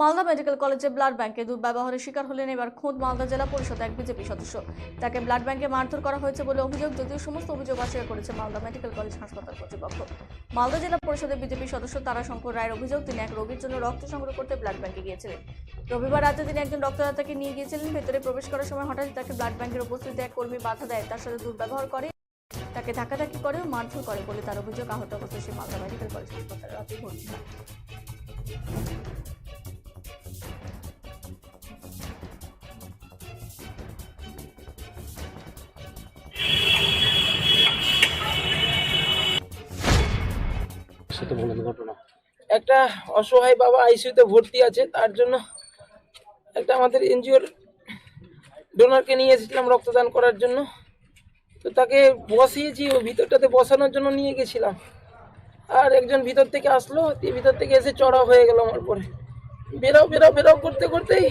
Malda medical কলেজে blood ব্যাংকে দুর্ব্যবহারের শিকার হলেন এবার খোদ মালদা জেলা পরিষদ এক বিজেপি সদস্য। তাকে ব্লাড ব্যাংকে মারধর করা হয়েছে বলে অভিযোগ, যদিও সমস্ত অভিযোগ অস্বীকার করেছে মালদা মেডিকেল কলেজ হাসপাতাল কর্তৃপক্ষ। মালদা জেলা পরিষদের বিজেপি সদস্য তারাশঙ্কর রায়ের অভিযোগ, তিনি এক রোগীর জন্য রক্ত সংগ্রহ করতে ব্লাড ব্যাংকে গিয়েছিলেন। রবিবার রাতে তিনি একজন রক্তদাতাকে নিয়ে গিয়েছিলেন। ভেতরে প্রবেশ করার সময় হঠাৎ তাকে ব্লাড ব্যাংকের উপস্থিতিতে এক কর্মী বাধা দেয়। তার সাথে দুর্ব্যবহার করে, তাকে ধাক্কাধাক্কি করে ও মারধর করে বলে তার অভিযোগ। আহত অবস্থায় সে মালদা মেডিকেল কলেজ হাসপাতালে রাতে ভর্তি হয়। সেটা বলেন ঘটনা। একটা অসহায় বাবা আইসিইউতে ভর্তি আছে তার জন্য একটা আমাদের এনজিওর ডোনারকে নিয়ে এসেছিলাম রক্তদান করার জন্য। তো তাকে বসিয়েছি ও ভিতরটাতে বসানোর জন্য নিয়ে গেছিলাম। আর একজন ভিতর থেকে আসলো ভিতর থেকে এসে চড়া হয়ে গেল আমার পরে বেরাও বেরাও বেরাও করতে করতেই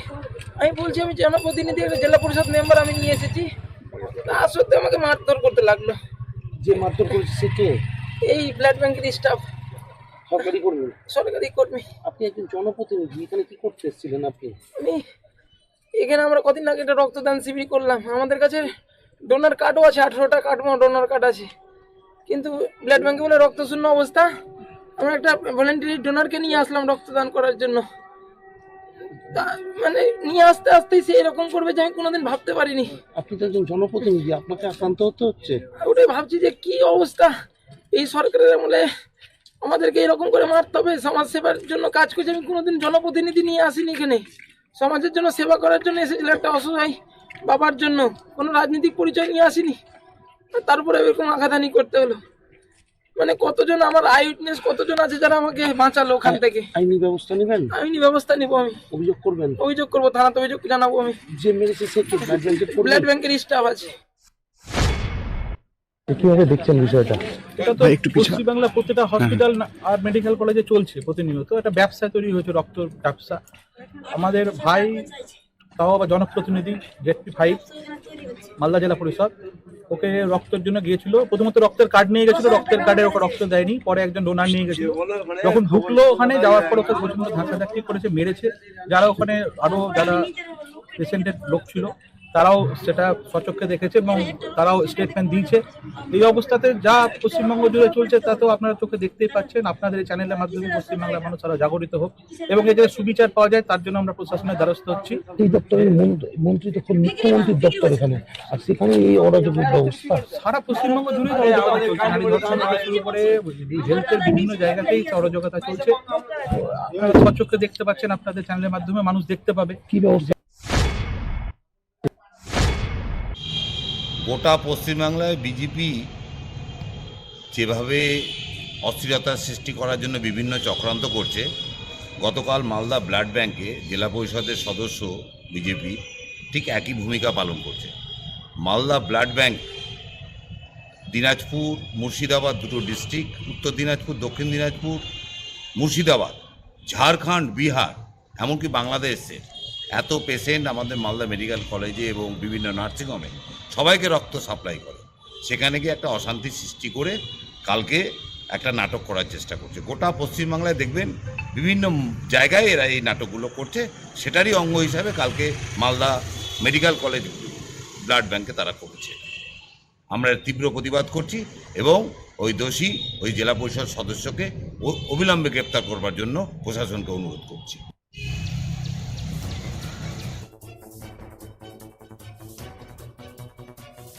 আমি বলছি আমি জনপ্রতিনিধি জেলা পরিষদ মেম্বার আমি নিয়ে এসেছি। তা সত্যি আমাকে মারধর করতে লাগল। যে মারধর করেছে সে কে? এই ব্লাড ব্যাংকের স্টাফ। সরকারি কর্মী? সরকারি কর্মী। আপনি একজন জনপ্রতিনিধি এখানে কি করতে এসেছিলেন আপনি? আমি এখানে আমরা কদিন আগে একটা রক্তদান শিবির করলাম। আমাদের কাছে ডোনার কার্ডও আছে আঠেরোটা কার্ড ডোনার কার্ড আছে। কিন্তু ব্লাড ব্যাংকে বলে রক্ত শূন্য অবস্থা। আমরা একটা ভলেন্টারি ডোনারকে নিয়ে আসলাম রক্তদান করার জন্য। মানে নিয়ে আসতে আসতেই সে এরকম করবে যে আমি কোনোদিন ভাবতে পারিনি। আপনি তো একজন জনপ্রতিনিধি আপনাকে আক্রান্ত হতে হচ্ছে। ওটাই ভাবছি যে কি অবস্থা? এই সরকারের আমলে আমাদেরকে এরকম করে মারতে হবে। সমাজ সেবার জন্য কাজ করছি। আমি কোনোদিন জনপ্রতিনিধি নিয়ে আসিনি এখানে। সমাজের জন্য সেবা করার জন্য এসেছিল একটা অসহায় বাবার জন্য। কোনো রাজনৈতিক পরিচয় নিয়ে আসিনি। তারপরে এরকম আঘাতানি করতে হলো। মানে কতজন আমার আই উইটনেস কতজন আছে যারা আমাকে বাঁচালো ওখান থেকে? আইনি ব্যবস্থা নেবেন? আইনি ব্যবস্থা নিব আমি। অভিযোগ করবেন? অভিযোগ করব থানাতে অভিযোগ জানাব আমি। যে মেরেছে সে ব্লাড ব্যাংকের স্টাফ আছে। কীভাবে দেখছেন বিষয়টা? এটা তো পশ্চিমবাংলা প্রতিটা হসপিটাল আর মেডিকেল কলেজে চলছে প্রতিনিয়ত। একটা ব্যবসা তৈরি হয়েছে রক্ত ব্যবসা। আমাদের ভাই তাও আবার জনপ্রতিনিধি জেডপি ফাইভ মালদা জেলা পরিষদ। ওকে রক্তের জন্য গিয়েছিল। প্রথমত রক্তের কার্ড নিয়ে গেছিল রক্তের কার্ডে ওকে রক্ত দেয়নি। পরে একজন ডোনার নিয়ে গেছিল। যখন ঢুকলো ওখানে যাওয়ার পর ওকে প্রচণ্ড ধাক্কাধাক্কি করেছে মেরেছে। যারা ওখানে আরও যারা পেশেন্টের লোক ছিল তারাও সেটা সচক্ষে দেখেছে এবং তারাও স্টেটমেন্ট দিয়েছে। এই অবস্থাতে যা পশ্চিমবঙ্গ জুড়ে চলছে তা তো আপনারা চোখে দেখতেই পাচ্ছেন। আপনাদের এই চ্যানেলের মাধ্যমে পশ্চিমবাংলার মানুষ আরও জাগরিত হোক এবং এই যে সুবিচার পাওয়া যায় তার জন্য আমরা প্রশাসনের দ্বারস্থ হচ্ছি। এই দপ্তরের মন্ত্রী- মন্ত্রী তখন মুখ্যমন্ত্রীর দপ্তর এখানে। আর সেখানে এই অরাজক ব্যবস্থা? সারা পশ্চিমবঙ্গ জুড়ে অরাজকতা চলছে নারী ধর্ষণ থেকে শুরু করে হেলথের বিভিন্ন জায়গাতেই অরাজকতা চলছে। আপনারা সচক্ষে দেখতে পাচ্ছেন আপনাদের চ্যানেলের মাধ্যমে মানুষ দেখতে পাবে। কি ব্যবস্থা? গোটা পশ্চিমবাংলায় বিজেপি যেভাবে অস্থিরতার সৃষ্টি করার জন্য বিভিন্ন চক্রান্ত করছে, গতকাল মালদা ব্লাড ব্যাংকে জেলা পরিষদের সদস্য বিজেপি ঠিক একই ভূমিকা পালন করছে। মালদা ব্লাড ব্যাংক, দিনাজপুর, মুর্শিদাবাদ দুটো ডিস্ট্রিক্ট, উত্তর দিনাজপুর, দক্ষিণ দিনাজপুর, মুর্শিদাবাদ, ঝাড়খণ্ড, বিহার, এমনকি বাংলাদেশে এত পেশেন্ট আমাদের মালদা মেডিকেল কলেজে এবং বিভিন্ন নার্সিংহোমে। সবাইকে রক্ত সাপ্লাই করে। সেখানে গিয়ে একটা অশান্তি সৃষ্টি করে কালকে একটা নাটক করার চেষ্টা করছে। গোটা পশ্চিমবাংলায় দেখবেন বিভিন্ন জায়গায় এরা এই নাটকগুলো করছে। সেটারই অঙ্গ হিসাবে কালকে মালদা মেডিকেল কলেজ ব্লাড ব্যাংকে তারা করেছে। আমরা তীব্র প্রতিবাদ করছি এবং ওই দোষী, ওই জেলা পরিষদ সদস্যকে অবিলম্বে গ্রেপ্তার করবার জন্য প্রশাসনকে অনুরোধ করছি।